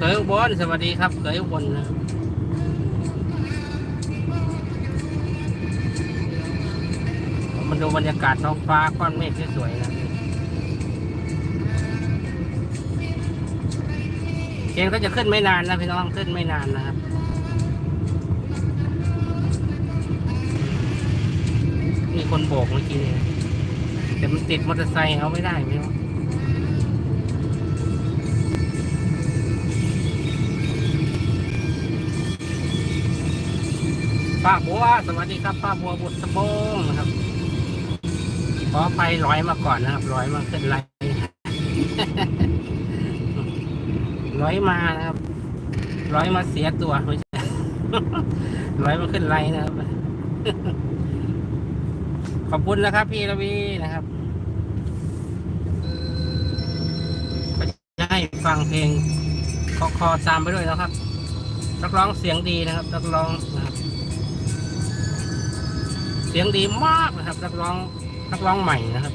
เคยอุบลสวัสดีครับเคยอุบลนะมันดูบรรยากาศท้องฟ้าก้อนเมฆสวยๆนะเกณฑ์ก็จะขึ้นไม่นานนะพี่น้องขึ้นไม่นานนะครับมีคนโบกเมื่อกี้เนี่ยแต่มันติดมอเตอร์ไซค์เอาไม่ได้ไม่รู้ ป้าบัวสวัสดีครับป้าบัวบุตรสะบงนะครับขอไปร้อยมาก่อนนะครับร้อยมาขึ้นไรร้อยมานะครับ ร้อยมาเสียตัวไม่ใช่ร้อยมาขึ้นไรนะครับ ขอบคุณนะครับ พี่ระวีนะครับก็ให้ฟังเพลงคอคอตามไปด้วยนะครับนักร้องเสียงดีนะครับนักร้องนะครับ เสียงดีมากนะครับนักร้องนักร้องใหม่นะครับ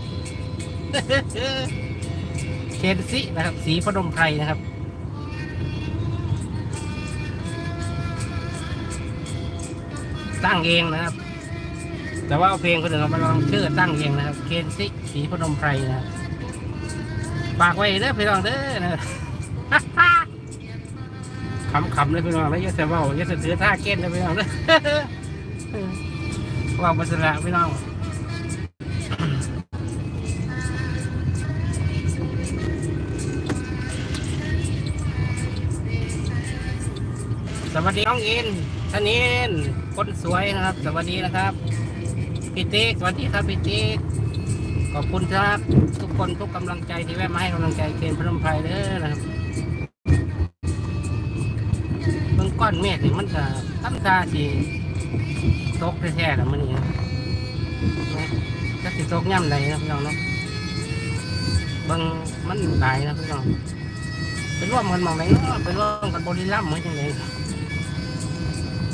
เคนซินะครับ สีพนมไพรนะครับตั้งเองนะครับ แต่ว่าเอาเพลงคนอื่นเอามาลองชื่อตั้งเองนะครับ เคนซิสีพนมไพรนะครับฝากไว้เด้อพี่น้องเด้อนะขำๆเลยพี่น้องแล้วย่าเสียเบาย่าเสือท่าเก้นเลยพี่น้องเด้อ วาบัสระพี่น้องสวัสดีน้องอินธนินคนสวยนะครับ สวัสดีนะครับพี่ติ๊กสวัสดีครับพี่ติ๊กขอบคุณครับ ทุกคนทุกกำลังใจที่แวะมาให้กำลังใจเคนพนมไพรเด้อนะครับเบื้องก้อนเมฆนี่มันจะตั้งตาสี ตกแท้ๆแล้วมันนี่นะจะสิตกย่ำใดนะพี่น้องเนาะบิ่งมันหลายนะพี่น้องไปร่วมกันมองไหนเนาะไปร่วมกันบริลัมเหมือนจังไง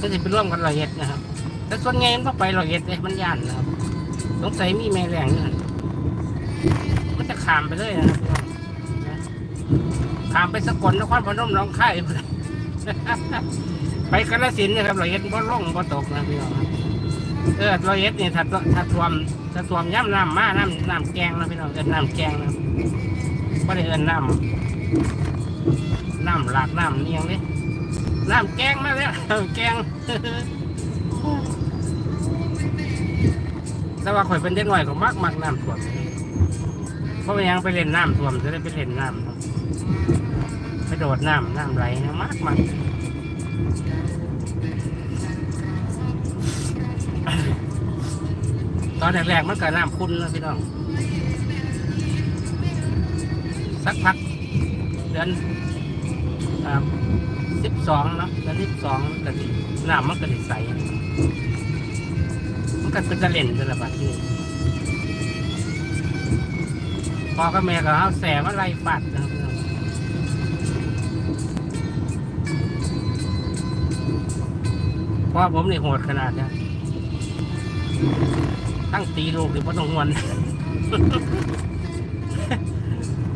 ก็จะไปร่วมกันร้อยเอ็ดนะครับแต่ส่วนใหญ่มันต้องไปร้อยเอ็ดเลยมันย่านนะครับสงสัยมีแม่แรงนี่มันจะขามไปเลยนะครับพี่น้องขามไปสกลนครพนมหน้องค่ไปกาฬสินนะครับร้อยเอ็ดบ่ล่องบ่ตกนะพี่น้อง เออรอยเอ็ดนี่ถ้าถ้าท่วมถ้าท่วมย่ำน้ำมาน้ำน้ำแกงนะพี่น้องเอินน้ำแกงนะไม่ได้เอินน้ำน้ำหลากน้ำเนียงเลยน้ำแกงมาแล้วแกงแต่ว่าข่อยเป็นเด็กหน่อยก็มักมักน้ำท่วมเพราะว่ยังไปเล่นน้ำท่วมจะได้ไปเล่นน้ำไปโดดน้ำน้ำไหลนะมากมาก ตอนแรกๆมันก็น้ำคุณนะพี่น้อง สักพัก เดือนสิบสองเนาะเดือนสิบสองก็สิน้ำมันก็สิใส มันก็จะเล่นกันละบาดที่นี่พอกับแม่ก็เอาแสมาไล่ปัดนะครับพี่น้องพ่อผมนี่โหดขนาดนี้ ตั้งตีลูกหรือพ่าต้องหวน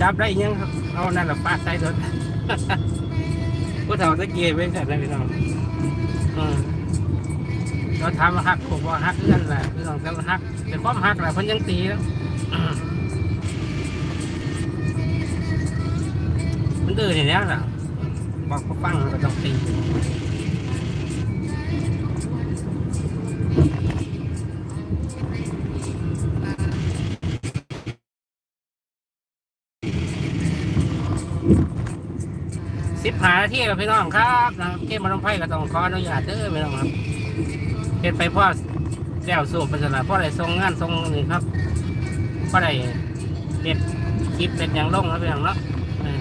จับได้ยังครับเอานั่นแหละปาดใส่รถผู้เฒ่าตะเกียบไว้กันนะพี่น้องอืมเราทำหักผมว่าหักเอื้อนแหละพี่น้องแต่ว่าหักแต่ความหักแหละเพิ่นยังตีแล้วมันดื้ออย่างนี้แหละบอกเขาฟังก็ต้องตี สิบหาที่กับพี่น้องครับนะเกมมาลงไพ่ก็ต้องขออนุญาตเด้อพี่น้องครับเฮ็ดไปพ่อแก้วสูบไปสละพ่อได้ส่งงานส่งนี่ครับพ่อได้เด็ดคลิปเป็นอย่างลงแล้วเป็นอย่างเนาะเออ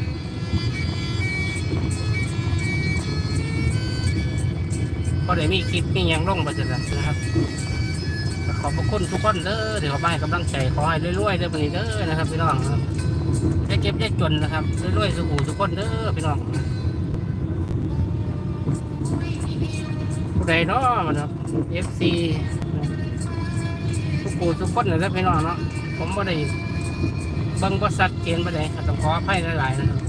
พ่อได้มีคลิปมีอย่างลงไปสละนะครับ ขอบพระคุณทุกคนเด้อที่เขามาให้กำลังใจขอให้รวยๆเด้อพี่เด้อนะครับพี่น้องครับได้เก็บได้จนนะครับรวยๆสุขุทุกคนเด้อพี่น้องผู้ใดเนาะมันครับ FC ทุกผู้ทุกคนเลยนะพี่น้องเนาะผมไม่ได้เบิ่งบริษัทเกณฑ์ไปไหนต้องขออภัยหลายๆนะครับ